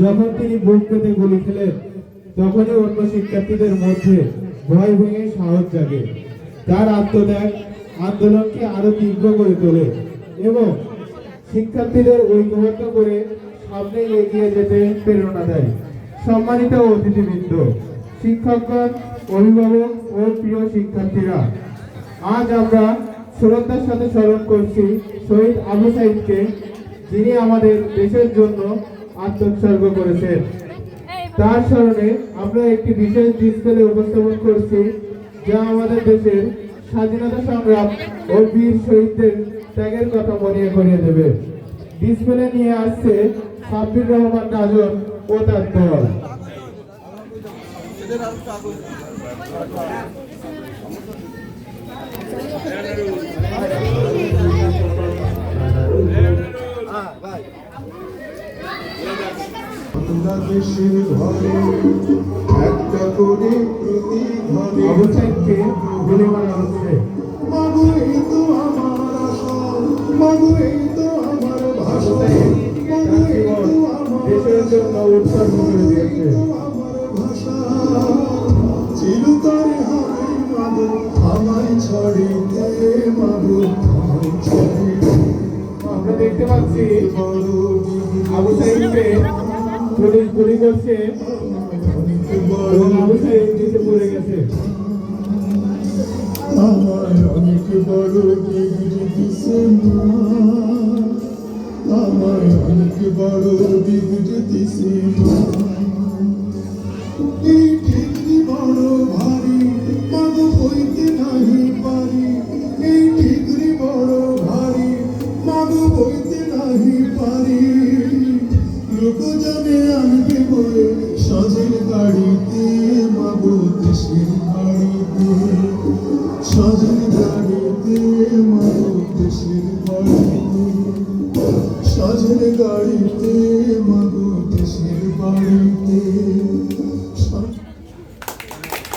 যখন তিনি বুক পেতে গুলি খেলেন, তখনই অন্য শিক্ষার্থীদের মধ্যে ভয় ভেঙে সাহস জাগে। তার আত্মত্যাগ আন্দোলনকে আরও তীব্র করে তোলে এবং শিক্ষার্থীদের ঐক্যবদ্ধ করে সামনে এগিয়ে যেতে প্রেরণা দেয়। সম্মানিত অতিথিবৃন্দ, শিক্ষকগণ, অভিভাবক ও প্রিয় শিক্ষার্থীরা, আজ আমরা শ্রদ্ধার সাথে স্মরণ করছি শহীদ আবু সাইদকে, যিনি আমাদের দেশের জন্য আত্মোৎসর্গ করেছেন তার স্মরণে আমরা একটি বিশেষ ডিসপ্লে উপস্থাপন করছি, যা আমাদের দেশের স্বাধীনতা সংগ্রাম ও বীর শহীদদের ত্যাগের কথা মনে করিয়ে দেবে। ডিসপ্লে নিয়ে আসছে সাব্বির রহমান রাজন ও তার দল। বাংলাদেশের ঘরে একটা করে প্রতিধ্বনি আবু সাইদকে গুলি মারা হচ্ছে মাগো এই তো আমার আশা মাগো এই তো আমার ভাষা মাগো এই তো আমার দেশের জন্য উৎসর্গ করে দিয়েছে ছিল তার হাতে মাগো আমায় ছড়িতে মাগো আমায় ছড়িতে আমরা দেখতে পাচ্ছি আবু সাইদকে পুলিশ গুলি করছে। এবং সাইদ নিচে পড়ে গেছে। এই ভারী মাগ হইতে নাহি পারি। এই ডিগ্রি বড় ভারী মাগ হইতে নাহি পারি। লোক জানে বাড়িতে বাবু দেশের বাড়িতে সজল গাড়িতে বাবু দেশের বাড়িতে সজল গাড়িতে